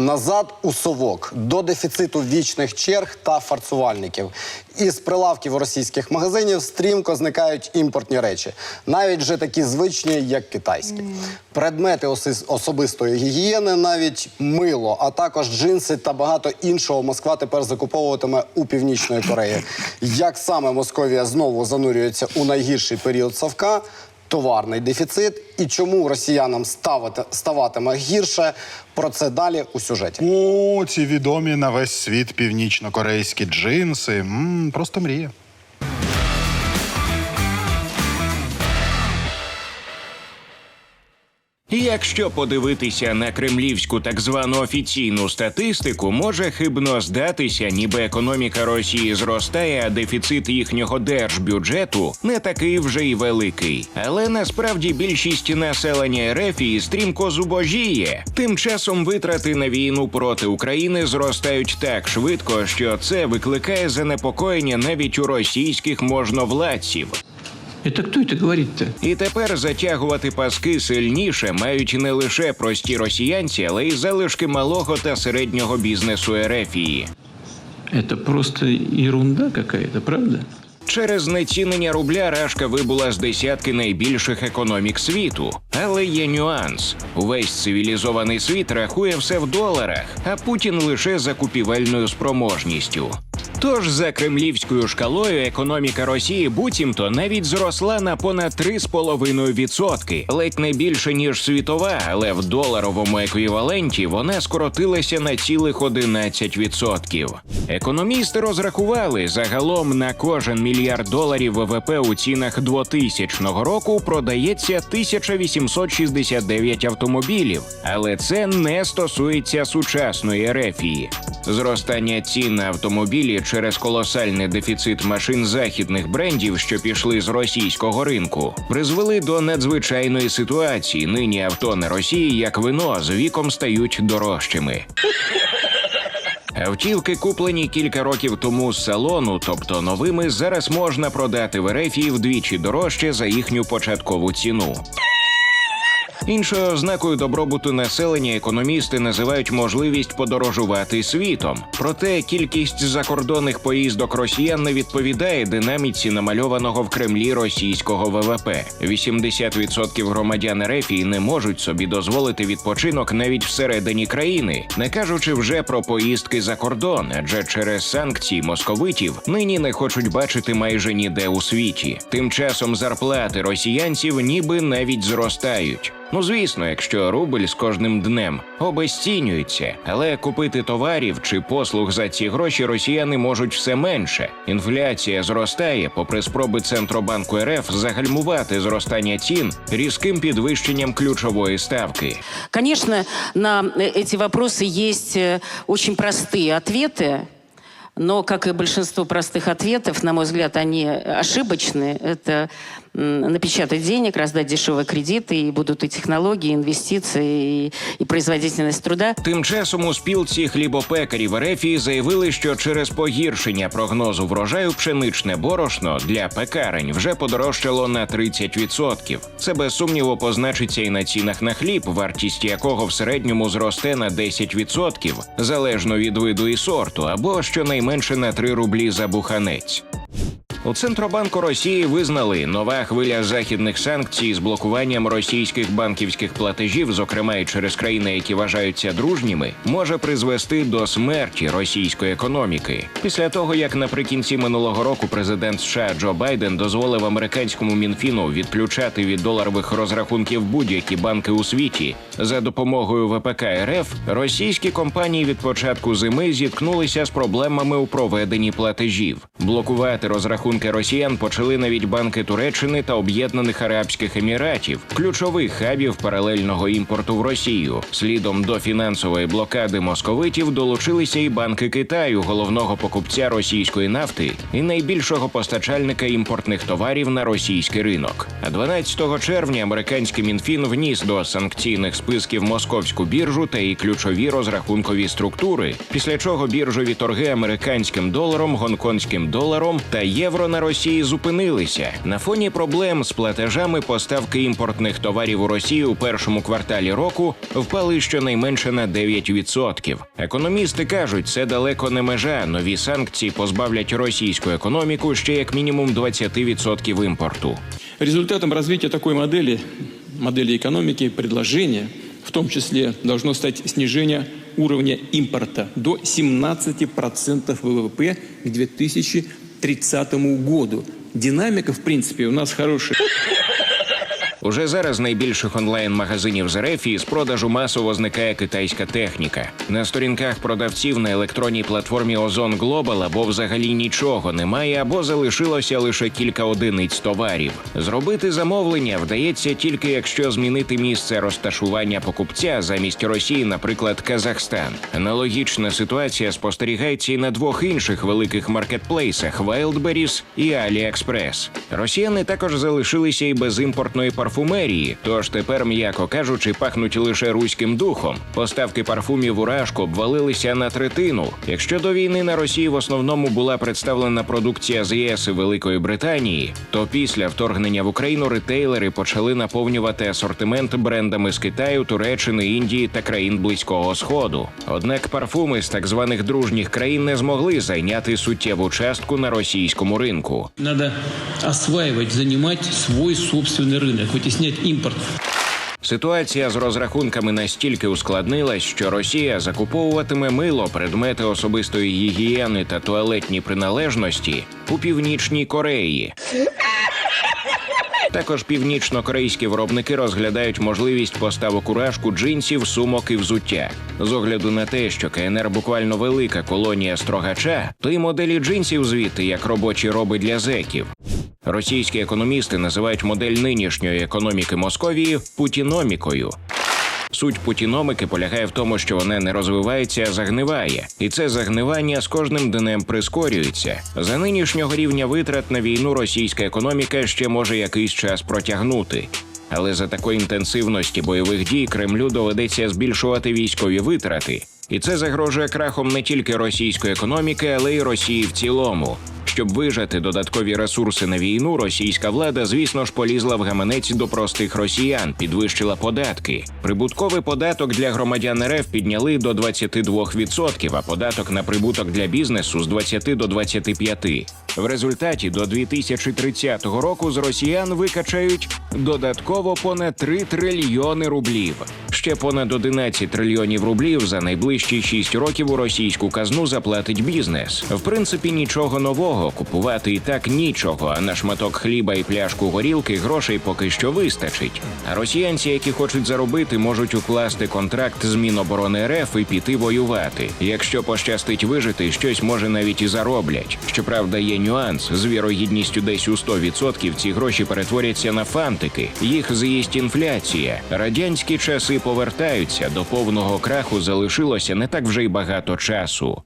назад у совок до дефіциту вічних черг та фарцувальників. Із прилавків російських магазинів стрімко зникають імпортні речі, навіть вже такі звичні, як китайські. Предмети особистої гігієни, навіть мило, а також джинси та багато іншого Москва тепер закуповуватиме у північної Кореї. Як саме Московія знову занурюється у найгірший період совка? Товарний дефіцит і чому росіянам ставати, ставатиме гірше. Про це далі у сюжеті. О, ці відомі на весь світ північно-корейські джинси. М, просто мрія. Якщо подивитися на кремлівську так звану офіційну статистику, може хибно здатися, ніби економіка Росії зростає, а дефіцит їхнього держбюджету не такий вже й великий. Але насправді більшість населення РФ стрімко зубожіє. Тим часом витрати на війну проти України зростають так швидко, що це викликає занепокоєння навіть у російських можновладців. Это кто это говорит-то? І тепер затягувати паски сильніше мають не лише прості росіянці, але й залишки малого та середнього бізнесу Ерефії. Это просто ерунда какая-то, правда? Через знецінення рубля Рашка вибула з десятки найбільших економік світу. Але є нюанс: увесь цивілізований світ рахує все в доларах, а Путін лише за купівельною спроможністю. Тож за кремлівською шкалою економіка Росії буцімто навіть зросла на понад 3,5%, ледь не більше ніж світова, але в доларовому еквіваленті вона скоротилася на цілих 11%. Економісти розрахували загалом на кожен мільярд доларів ВВП у цінах 2000 року продається 1869 автомобілів, але це не стосується сучасної ерефії. Зростання цін на автомобілі через колосальний дефіцит машин західних брендів, що пішли з російського ринку, призвели до надзвичайної ситуації. Нині авто на Росії, як вино, з віком стають дорожчими. Автівки, куплені кілька років тому з салону, тобто новими, зараз можна продати в Ерефії вдвічі дорожче за їхню початкову ціну. Іншою ознакою добробуту населення економісти називають можливість подорожувати світом. Проте кількість закордонних поїздок росіян не відповідає динаміці намальованого в Кремлі російського ВВП. 80% громадян Ерефії не можуть собі дозволити відпочинок навіть всередині країни, не кажучи вже про поїздки за кордон, адже через санкції московитів нині не хочуть бачити майже ніде у світі. Тим часом зарплати росіянців ніби навіть зростають. Ну звісно, якщо рубль з кожним днем обезцінюється, але купити товарів чи послуг за ці гроші росіяни можуть все менше. Інфляція зростає, попри спроби центробанку РФ загальмувати зростання цін різким підвищенням ключової ставки. Конечно, на э, эти вопросы есть э, очень простые ответы, но, как и большинство простых ответов, на мой взгляд, они ошибочны. Это м, напечатать денег, раздать дешевые кредиты, и будут и технологии, и инвестиции, и, и производительность труда. Тим часом у спілці хлібопекарів Ерефії заявили, що через погіршення прогнозу врожаю пшеничне борошно для пекарень вже подорожчало на 30%. Це без сумніву позначиться і на цінах на хліб, вартість якого в середньому зросте на 10%, залежно від виду і сорту, або щонайменше на 3 рублі за буханець. У Центробанку Росії визнали нова хвиля західних санкцій з блокуванням російських банківських платежів, зокрема і через країни, які вважаються дружніми, може призвести до смерті російської економіки. Після того як наприкінці минулого року президент США Джо Байден дозволив американському мінфіну відключати від доларових розрахунків будь-які банки у світі за допомогою ВПК РФ, російські компанії від початку зими зіткнулися з проблемами у проведенні платежів. Блокувати розрахунки росіян почали навіть банки Туреччини та Об'єднаних Арабських Еміратів, ключових хабів паралельного імпорту в Росію. Слідом до фінансової блокади московитів долучилися і банки Китаю, головного покупця російської нафти і найбільшого постачальника імпортних товарів на російський ринок. А 12 червня американський мінфін вніс до санкційних списків московську біржу та її ключові розрахункові структури, після чого біржові торги американським доларом, гонконгським доларом та євро євро на Росії зупинилися. На фоні проблем з платежами поставки імпортних товарів у Росію у першому кварталі року впали щонайменше на 9%. Економісти кажуть, це далеко не межа. Нові санкції позбавлять російську економіку ще як мінімум 20% імпорту. Результатом развития такой модели, модели экономики, предложения, в том числе должно стать снижение уровня импорта до 17% ВВП к 2030 году. Динамика, в принципе, у нас хорошая. Уже зараз найбільших онлайн-магазинів з РФ з продажу масово зникає китайська техніка. На сторінках продавців на електронній платформі Озон Глобал або взагалі нічого немає, або залишилося лише кілька одиниць товарів. Зробити замовлення вдається тільки якщо змінити місце розташування покупця замість Росії, наприклад, Казахстан. Аналогічна ситуація спостерігається і на двох інших великих маркетплейсах Wildberries і AliExpress. Росіяни також залишилися і без імпортної парфумерії, тож тепер, м'яко кажучи, пахнуть лише руським духом. Поставки парфумів у Рашку обвалилися на третину. Якщо до війни на Росії в основному була представлена продукція з ЄС і Великої Британії, то після вторгнення в Україну ретейлери почали наповнювати асортимент брендами з Китаю, Туреччини, Індії та країн Близького Сходу. Однак парфуми з так званих дружніх країн не змогли зайняти суттєву частку на російському ринку. Надо осваивать, занимать свой собственный рынок, вытеснять импорт. Ситуація з розрахунками настільки ускладнилась, що Росія закуповуватиме мило, предмети особистої гігієни та туалетні приналежності у північній Кореї. Також північно-корейські виробники розглядають можливість поставок у рашку джинсів, сумок і взуття. З огляду на те, що КНР буквально велика колонія строгача, то й моделі джинсів звідти як робочі роби для зеків. Російські економісти називають модель нинішньої економіки Московії путіномікою. Суть путіномики полягає в тому, що вона не розвивається, а загниває, і це загнивання з кожним днем прискорюється. За нинішнього рівня витрат на війну російська економіка ще може якийсь час протягнути. Але за такої інтенсивності бойових дій Кремлю доведеться збільшувати військові витрати, і це загрожує крахом не тільки російської економіки, але й Росії в цілому. Щоб вижати додаткові ресурси на війну, російська влада, звісно ж, полізла в гаманець до простих росіян, підвищила податки. Прибутковий податок для громадян РФ підняли до 22%, а податок на прибуток для бізнесу з 20 до 25%. В результаті до 2030 року з росіян викачають додатково понад 3 трильйони рублів. Ще понад 11 трильйонів рублів за найближчі 6 років у російську казну заплатить бізнес. В принципі, нічого нового купувати і так нічого. А на шматок хліба і пляшку горілки грошей поки що вистачить. А росіянці, які хочуть заробити, можуть укласти контракт з Міноборони РФ і піти воювати. Якщо пощастить вижити, щось може навіть і зароблять. Щоправда, є нюанс з вірогідністю десь у 100% ці гроші перетворяться на фантики. Їх з'їсть інфляція. Радянські часи повертаються до повного краху залишилося не так вже й багато часу.